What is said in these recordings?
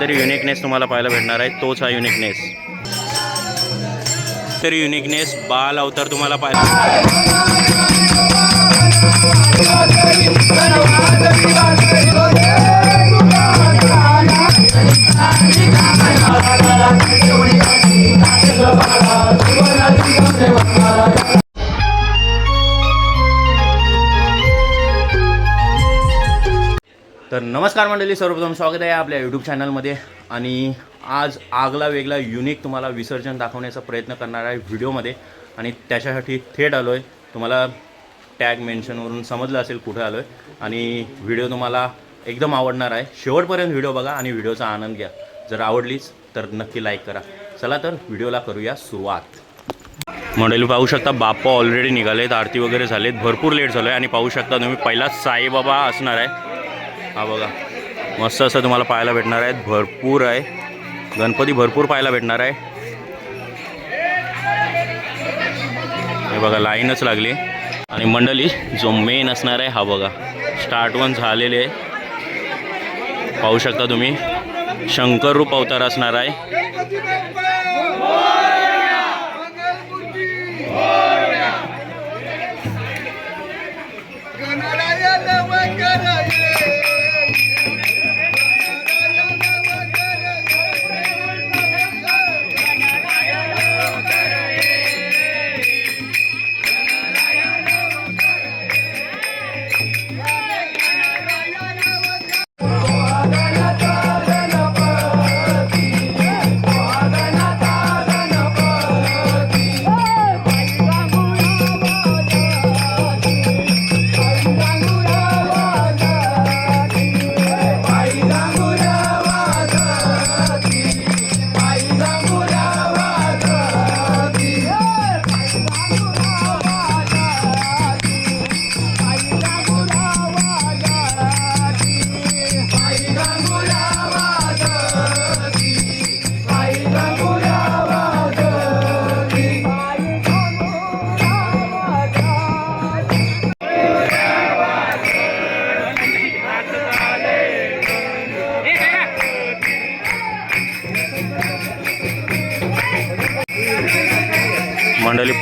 काहीतरी युनिकनेस तुम्हाला पाहायला भेटणार आहे. तोच हा युनिकनेस तरी युनिकनेस बाल अवतार तुम्हाला पाहायला तर नमस्कार मंडळी सर्वप्रथम स्वागत आहे आपल्या यूट्यूब चॅनलमध्ये आणि आज आगला वेगळा युनिक तुम्हाला विसर्जन दाखवण्याचा प्रयत्न करणार आहे व्हिडिओमध्ये आणि त्याच्यासाठी थेट आलो आहे तुम्हाला टॅग मेन्शनवरून समजलं असेल कुठं आलो आहे आणि व्हिडिओ तुम्हाला एकदम आवडणार आहे. शेवटपर्यंत व्हिडिओ बघा आणि व्हिडिओचा आनंद घ्या. जर आवडलीच तर नक्की लाईक करा. चला तर व्हिडिओला करूया सुरुवात. मंडळी पाहू शकता बाप्पा ऑलरेडी निघालेत आरती वगैरे झालेत भरपूर लेट झालो आहे आणि पाहू शकता तुम्ही पहिला साईबाबा असणार आहे. हा बघा. मस्त असं तुम्हाला पाहायला भेटणार आहेत. भरपूर आहे. गणपती भरपूर पाहायला भेटणार आहे. हे बघा लाईनच लागली. आणि मंडळी जो मेन असणार आहे हा बघा. स्टार्ट वन झालेले आहे. पाहू शकता तुम्ही. शंकर रूप अवतार असणार आहे. मंडळी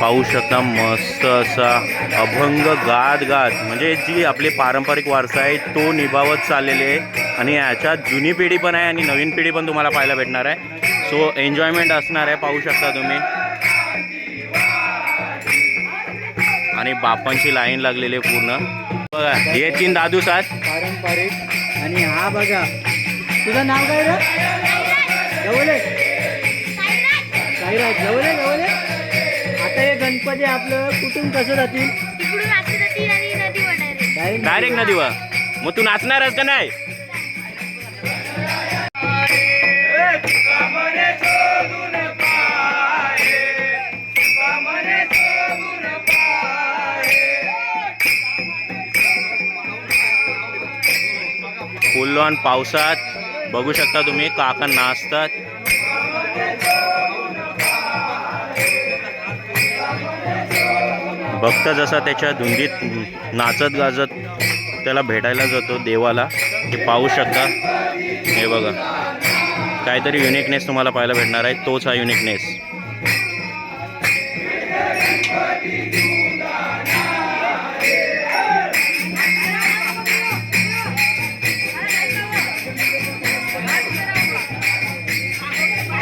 पाहू शकता मस्त असा अभंग गात गात. म्हणजे जी आपली पारंपरिक वारसा आहे तो निभावत चाललेले आहे. आणि याच्यात जुनी पिढी पण आहे आणि नवीन पिढी पण तुम्हाला पाहायला भेटणार आहे. सो एन्जॉयमेंट असणार आहे पाहू शकता तुम्ही. आणि बापांची लाईन लागलेली आहे पूर्ण. बघा हे तीन दादू सात पारंपरिक आणि हा बघा. तुझं नाव काय रे? जवळे साईराज. जवळे जवळे आता हे गणपती आपलं कुठून कसं जातील? तिकडून आत जातील आणि नदी Direct. डायरेक्ट नदीवर. मग तू नाचणारच का नाही? फुल ऑन पावसात बघू शकता तुम्ही काका नाचतात. भक्त जसा त्याच्या धुंदीत नाचत गाजत त्याला भेटायला जातो देवाला ते पाहू शकता. हे बघा. काहीतरी युनिकनेस तुम्हाला पाहायला भेटणार आहे. तोच हा युनिकनेस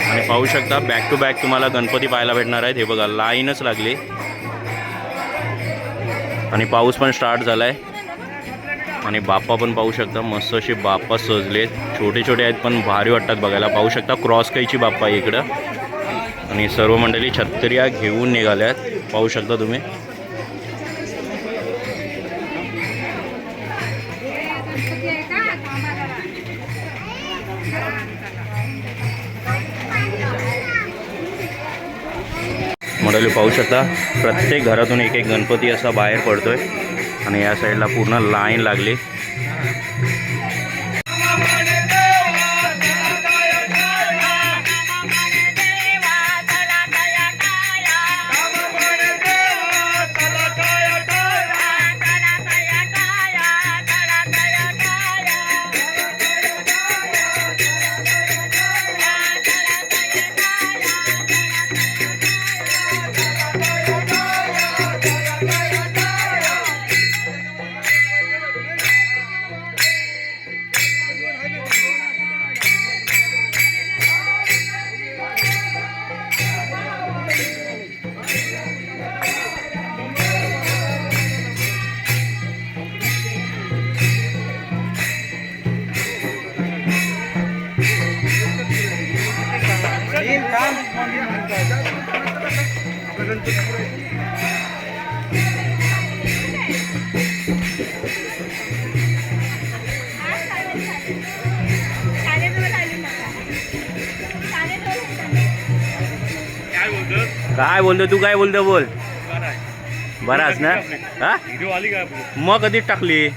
आणि पाहू शकता बॅक टू बॅक तुम्हाला गणपती पाहायला भेटणार आहेत. हे बघा लाईनच लागली. आणि पाऊस पण स्टार्ट झाला आहे आणि बाप्पा पण पाहू शकता मस्त असे बाप्पा सजले छोटे छोटे आहेत पण भारी वाटतात बघायला. पाहू शकता क्रॉस कैची बाप्पा इकडं. आणि सर्व मंडळी छत्र्या घेऊन निघाल्यात. पाहू शकता तुम्ही. मंडळी पाहू शकता. प्रत्येक घरातून एक एक गणपती असा बाहेर पडतोय. आणि या साईडला पूर्ण लाईन लागली. काय बोलतो? तू काय बोलतो बोल? बराच ना? हा? मग कधीच टाकली?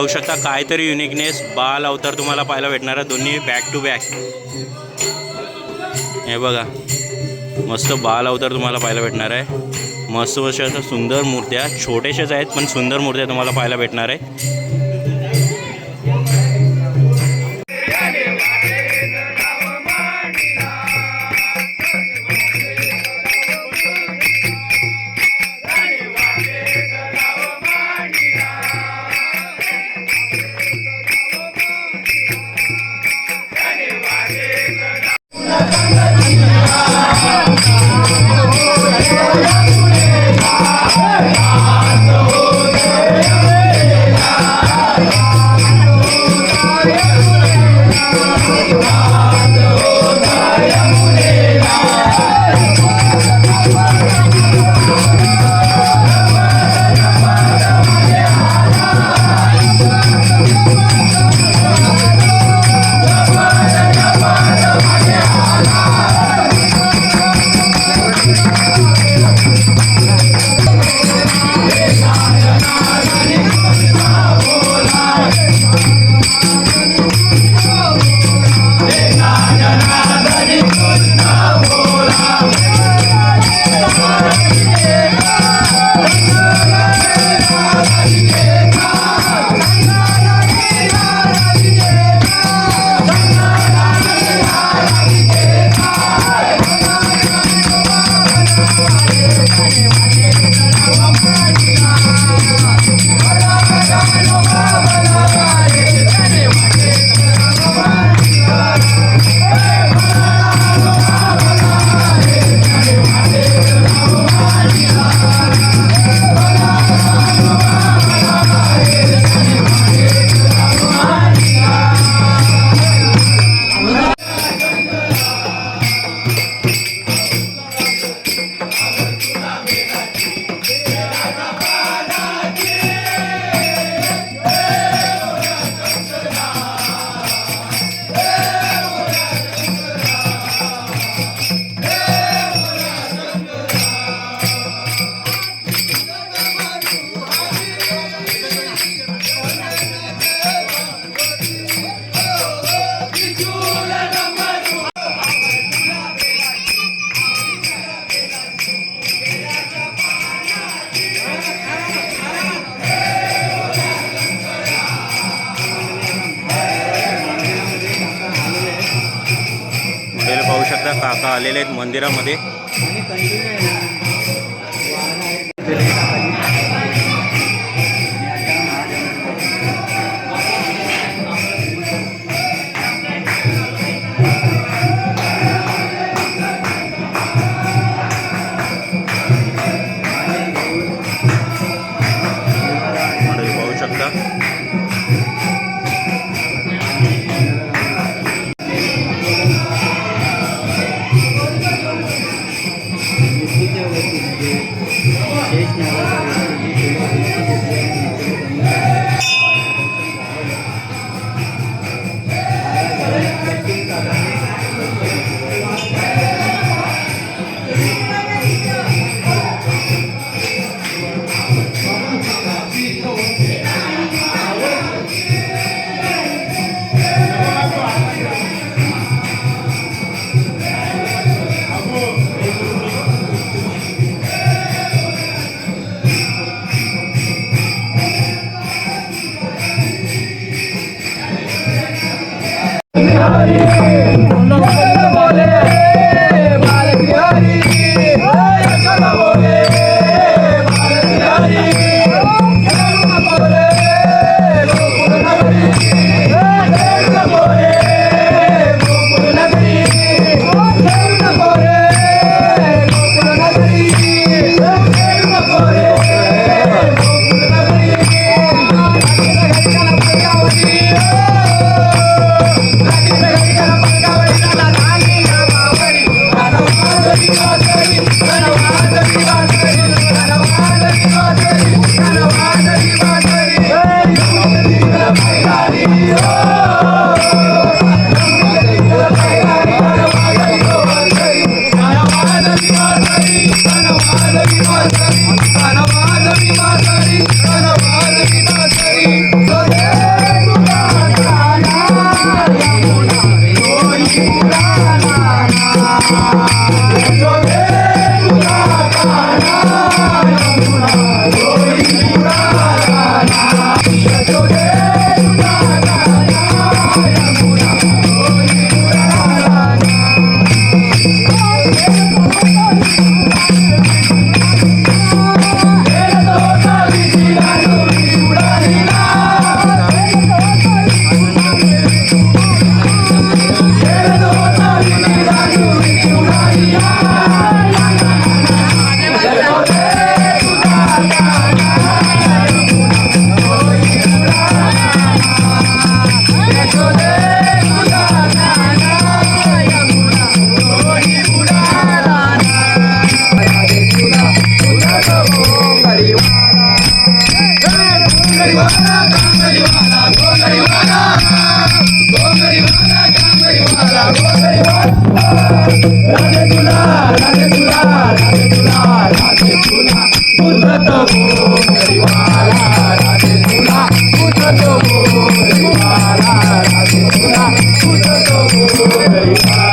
पाहू शकता. काहीतरी युनिकनेस बाल अवतार तुम्हाला पाहायला भेटणार आहे. दोन्ही बॅक टू बॅक हे बघा. मस्त बाल अवतार तुम्हाला पाहायला भेटणार आहे. मस्त मस्त अशा सुंदर मूर्त्या. छोट्याशाच आहेत पण सुंदर मूर्त्या तुम्हाला पाहायला भेटणार आहे. Yeah. Thank you.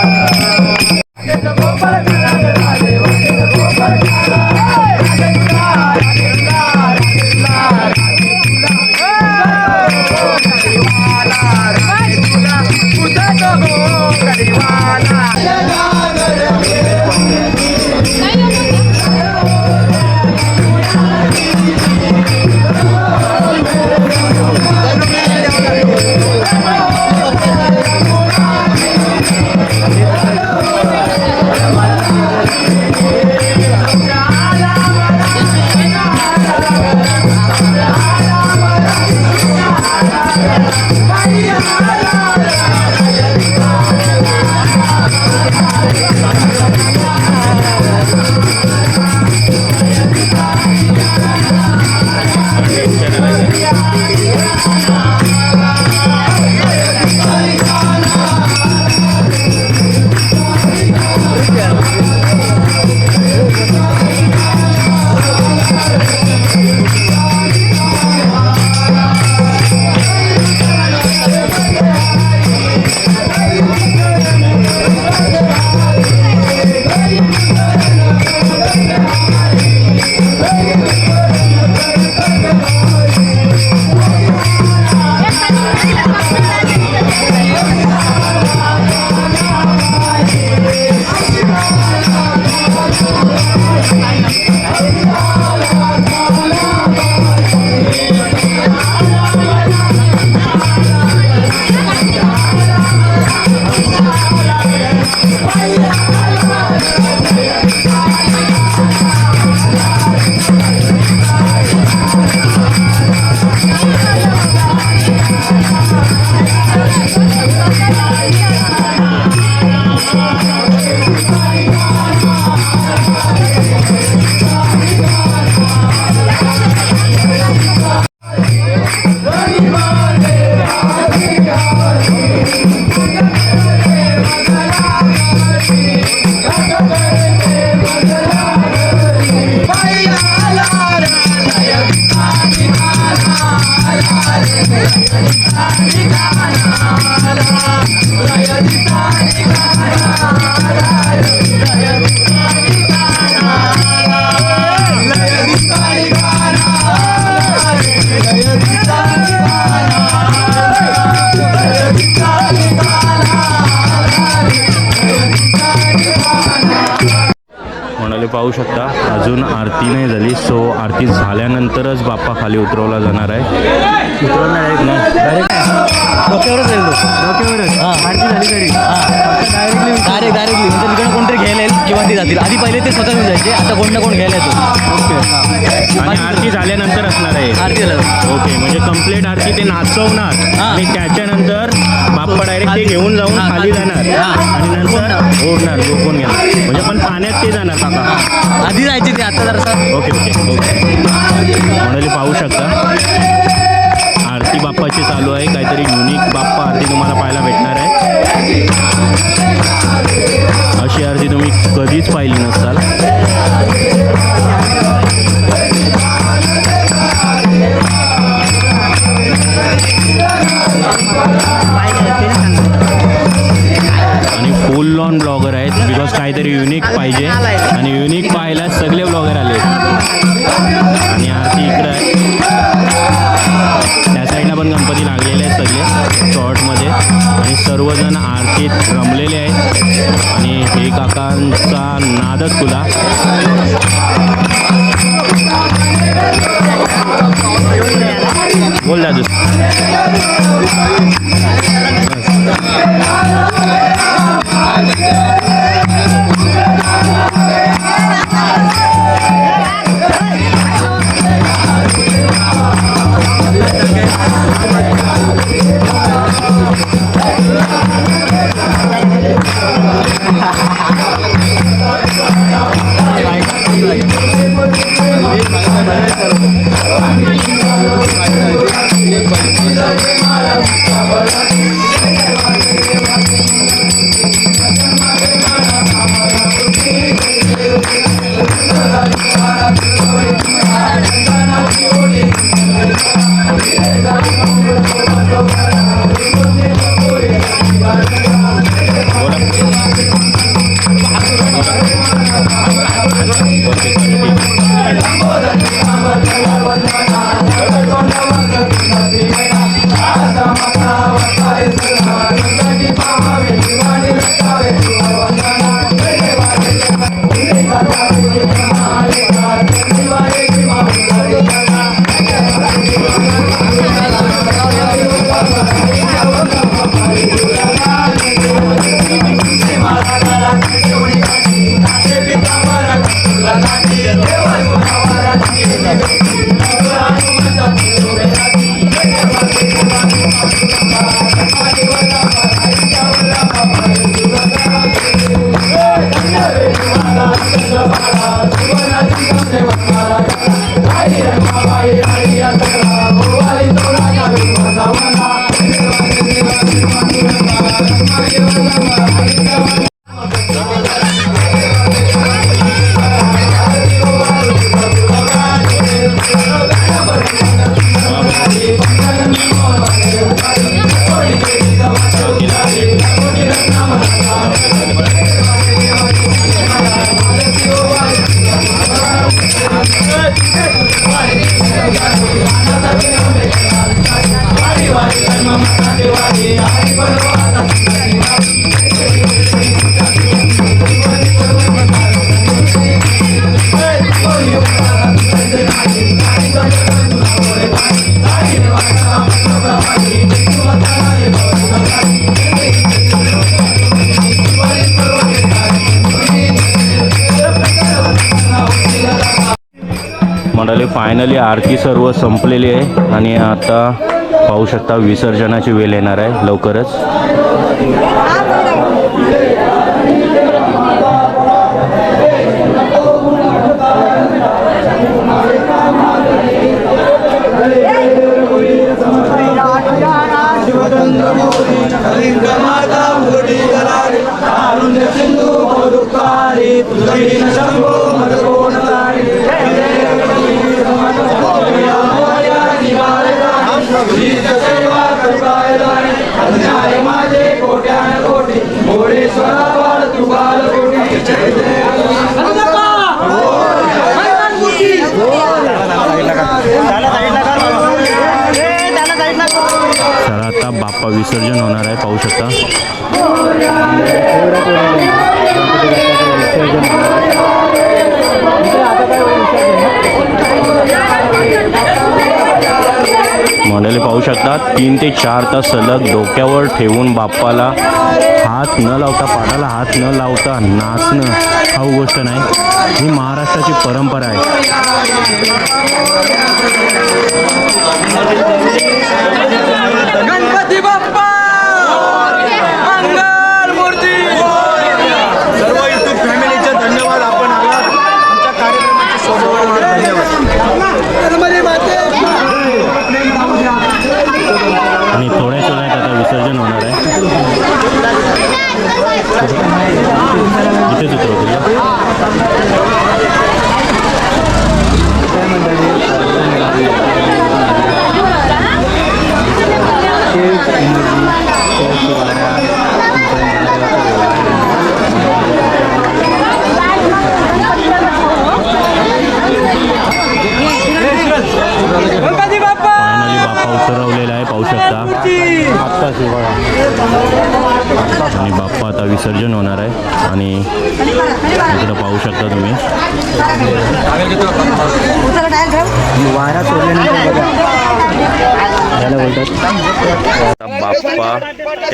पाहू शकता. अजून आरती नाही झाली. सो आरती झाल्यानंतरच बाप्पा खाली उतरवला जाणार आहे. उतरवणार डायरेक्ट डोक्यावरच आहे डोक्यावरच आरती झाली तरी डायरेक्टली घ्यायला येईल किंवा ते जातील. आधी पहिले ते स्वतः जायचे. आता कोण ना कोण घ्यायला येतो. आणि आरती झाल्यानंतर असणार आहे. आरती ओके म्हणजे कंप्लीट आरती ते नाचवणार. आणि त्याच्यानंतर बाप्पा डायरेक्ट ते घेऊन जाऊन खाली. जाणार. आणि नंतर ओढणार झोपून घेणार म्हणजे पण पाण्यात ते जाणार काका आधी जायचे ते आता जरा ओके ओके ओके. मंडळी पाहू शकता? आरती बाप्पाची चालू आहे. काहीतरी युनिक बाप्पा आरती तुम्हाला पाहायला भेटणार आहे. अशी आरती तुम्ही कधीच पाहिली नसाल. आणि फुल लॉन ब्लॉगर आहेत. बिकॉज काहीतरी युनिक पाहिजे. आणि युनिक रमलेले आहेत. आणि हे काकांचा नादच तुला. बोल दादू. मंडळी फायनली आरती सर्व संपलेली आहे. आणि आता पाहू शकता विसर्जनाची वेळ येणार आहे. लवकरच. पाहू तीन ते चार तास सलग डोक्यावर ठेवून बाप्पाला हात न लावता पाटाला हात न लावता नाचणं हा गोष्ट नाही. ही महाराष्ट्राची परंपरा आहे. गणपती बाप्पा! 手作りで。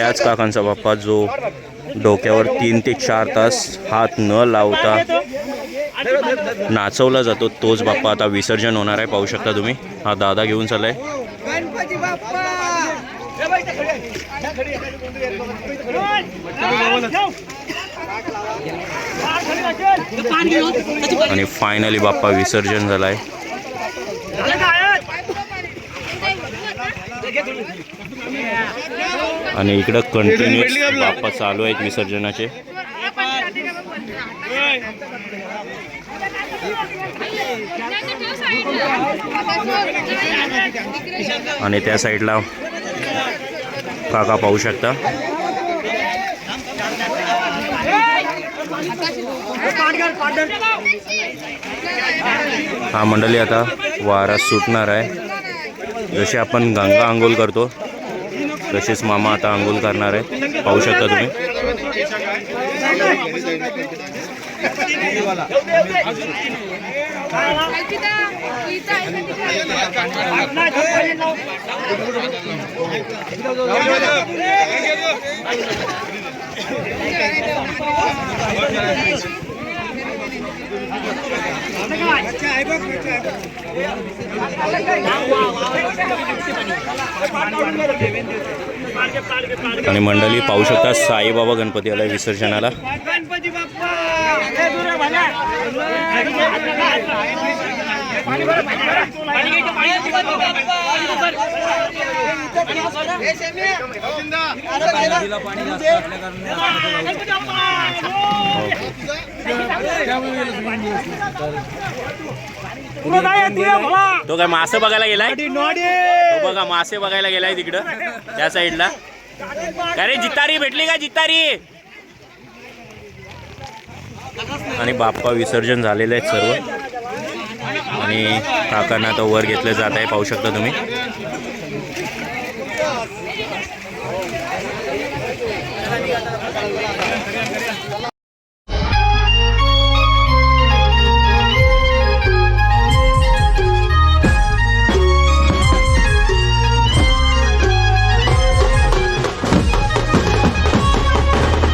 त्याच काकांचा बाप्पा जो डोक्यावर तीन ते चार तास हात न लावता नाचवला जातो तोच बाप्पा आता विसर्जन होणार आहे. पाहू शकता तुम्ही. हा दादा घेऊन चाललाय. बाप्पा! आणि फायनली बाप्पा विसर्जन झालाय. आणि इकडं कंटिन्युअस बाप्पा चालू आहेत विसर्जनाचे. आणि त्या साईडला काका पाहू शकता. हा मंडळी आता वारा सुटणार आहे. जसे आपण गंगा आंघोळ करतो तसेच मामा आता आंघोळ करणार आहे पाहू शकता तुम्ही. అయిపోయి आणि मंडळी पाहू शकता साईबाबा गणपती आला विसर्जनाला. तो काय मासे बघायला गेलाय? तो बघा मासे बघायला गेलाय तिकडं त्या साईडला. अरे जितारी भेटली का जितारी? आणि बाप्पा विसर्जन झालेले आहेत सर्व. आणि काकांना आता वर घेतलं जात आहे पाहू शकता तुम्ही.